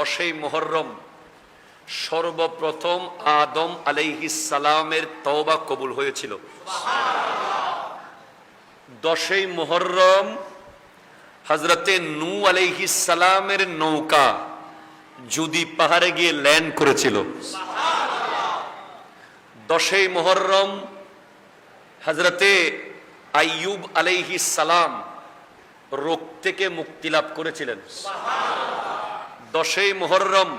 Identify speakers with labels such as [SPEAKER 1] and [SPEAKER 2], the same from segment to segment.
[SPEAKER 1] দশই মোহরম সর্বপ্রথম আদম সালামের তওবা কবুল হয়েছিল। দশই মোহরম হজরতে নু সালামের নৌকা যদি পাহাড়ে গিয়ে ল্যান্ড করেছিল। দশই মোহরম হজরতে আইয়ুব আলাইহি সালাম রোগ থেকে মুক্তি লাভ করেছিলেন। দশই মোহরম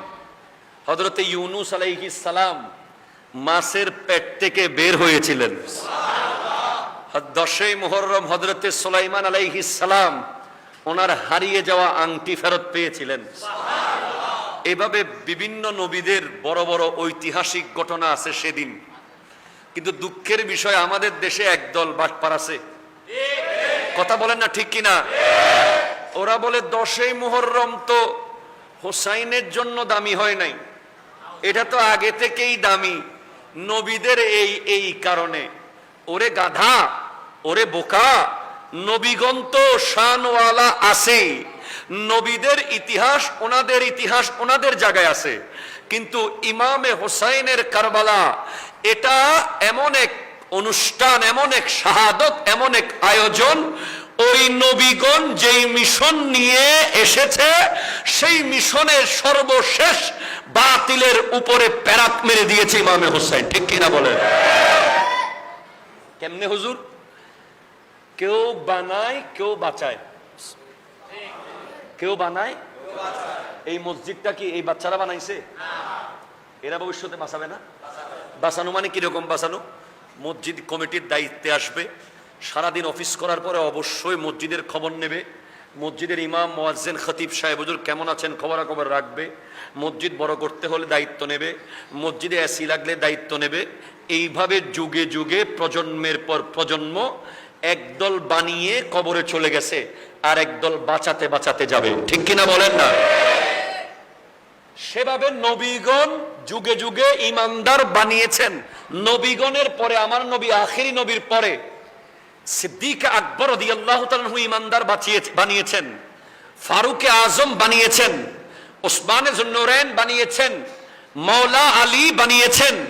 [SPEAKER 1] হজরতে ইউনুস আলাইহি সালাম মাসের পেট থেকে বের হয়েছিলেন। দশই মোহরম হজরতে সোলাইমান আলাইহি সালাম ওনার হারিয়ে যাওয়া আংটি ফেরত পেয়েছিলেন। এভাবে বিভিন্ন নবীদের বড় বড় ঐতিহাসিক ঘটনা আছে সেদিন। কিন্তু দুঃখের বিষয় আমাদের দেশে একদল বাটপার আছে। কথা বলেন না ঠিক কিনা? ওরা বলে দশই মোহরম তো হোসাইনের জন্য দামি হয় নাই। এটা তো আগে থেকেই দামি। নবীদের এই এই কারণে। ওরে গাধা, ওরে বোকা, নবীগণ তো শানওয়ালা আছে। নবীদের ইতিহাস ওনাদের ইতিহাস ওনাদের জায়গায় আছে। কিন্তু ইমামে হোসাইনের কারবালা, এটা এমন এক অনুষ্ঠান, এমন এক শাহাদত, এমন এক আয়োজন ওই নবীগণ যেই মিশন নিয়ে এসেছে, সেই মিশনের সর্বশেষ বাতিলের উপরে প্যারাক মেরে দিয়েছে ইমামে হোসাইন। ঠিক কিনা বলেন? কেমনে হুজুর? কেউ বানায়, কেউ বাঁচায়। কেউ বানায়? এই মসজিদটা কি এই বাচ্চারা বানাইছে? এরা ভবিষ্যতে বাঁচাবে না? বাঁচানো মানে কীরকম বাঁচানো? মসজিদ কমিটির দায়িত্বে আসবে। সারাদিন অফিস করার পরে অবশ্যই মসজিদের খবর নেবে। মসজিদের ইমাম, মোয়াজ্জেন, খতিব সাহেব, হুজুর কেমন আছেন, খবরাখবর রাখবে। মসজিদ বড় করতে হলে দায়িত্ব নেবে। মসজিদে এসি লাগলে দায়িত্ব নেবে। এইভাবে যুগে যুগে, প্রজন্মের পর প্রজন্ম একদল বানিয়ে কবরে চলে গেছে আর একদল বাঁচাতে বাঁচাতে যাবে। ঠিক কিনা বলেন না? সেভাবে নবীগণ যুগে যুগে ইমানদার বানিয়েছেন। নবীগণের পরে, আমার নবী, আখেরি নবীর পরে সিদ্দিক আকবর রাদিয়াল্লাহু তাআলা ইমানদার বানিয়েছেন। ফারুকে আজম বানিয়েছেন। ওসমানে জুন্নুরাইন বানিয়েছেন। মৌলা আলী বানিয়েছেন।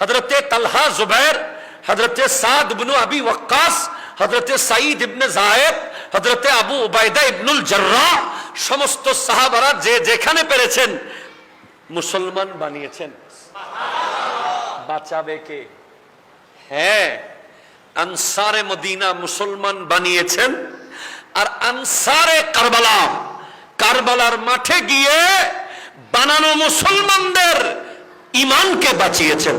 [SPEAKER 1] হযরতে তালহা জুবের হযরতে সাদ ইবনে আবি ওয়াক্কাস, হযরতে সাঈদ ইবনে যায়েদ, হযরতে আবু উবাইদা ইবনুল জাররাহ, সমস্ত সাহাবারা যে যেখানে পেরেছেন, মুসলমান বানিয়েছেন। বাঁচাবে কে? হ্যাঁ। আনসারে মদিনা মুসলমান বানিয়েছেন। আর আনসারে কারবালা কারবালার মাঠে গিয়ে বানানো মুসলমানদের ইমানকে বাঁচিয়েছেন।